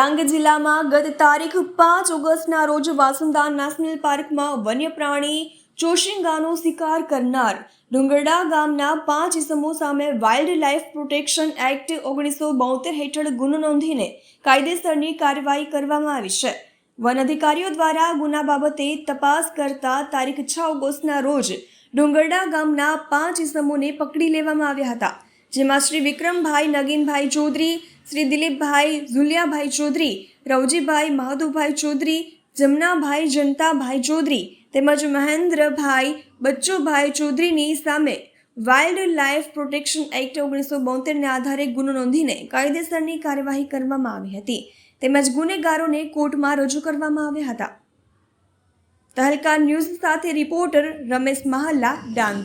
ડાંગ જિલ્લામાં ગત તારીખ પાંચ ઓગસ્ટના રોજ વાસુંદા નેશનલ પાર્કમાં વન્ય પ્રાણી ચોશિંગાનો શિકાર કરનાર ડુંગરડા ગામના પાંચ ઇસમો સામે વાઇલ્ડ લાઇફ પ્રોટેક્શન એક્ટ ઓગણીસો બોતેર હેઠળ ગુનો નોંધીને કાયદેસરની કાર્યવાહી કરવામાં આવી છે. વન અધિકારીઓ દ્વારા ગુના બાબતે તપાસ કરતા તારીખ છ ઓગસ્ટના રોજ ડુંગરડા ગામના પાંચ ઇસમોને પકડી લેવામાં આવ્યા હતા, જેમાં શ્રી વિક્રમભાઈ નગીનભાઈ ચૌધરી શ્રી દિલીપભાઈ ઝુલિયાભાઈ ચૌધરી, રવજીભાઈ માધુભાઈ ચૌધરી, જમનાભાઈ જનતાભાઈ ચૌધરી તેમજ મહેન્દ્રભાઈ બચ્ચુભાઈ ચૌધરીની સામે વાઇલ્ડ લાઇફ પ્રોટેક્શન એક્ટ ઓગણીસો બોતેરને આધારે ગુનો નોંધીને કાયદેસરની કાર્યવાહી કરવામાં આવી હતી. તેમજ ગુનેગારોને કોર્ટમાં રજૂ કરવામાં આવ્યા હતા. તહલકા ન્યૂઝ સાથે રિપોર્ટર રમેશ મહાલ્લા ડાંગ.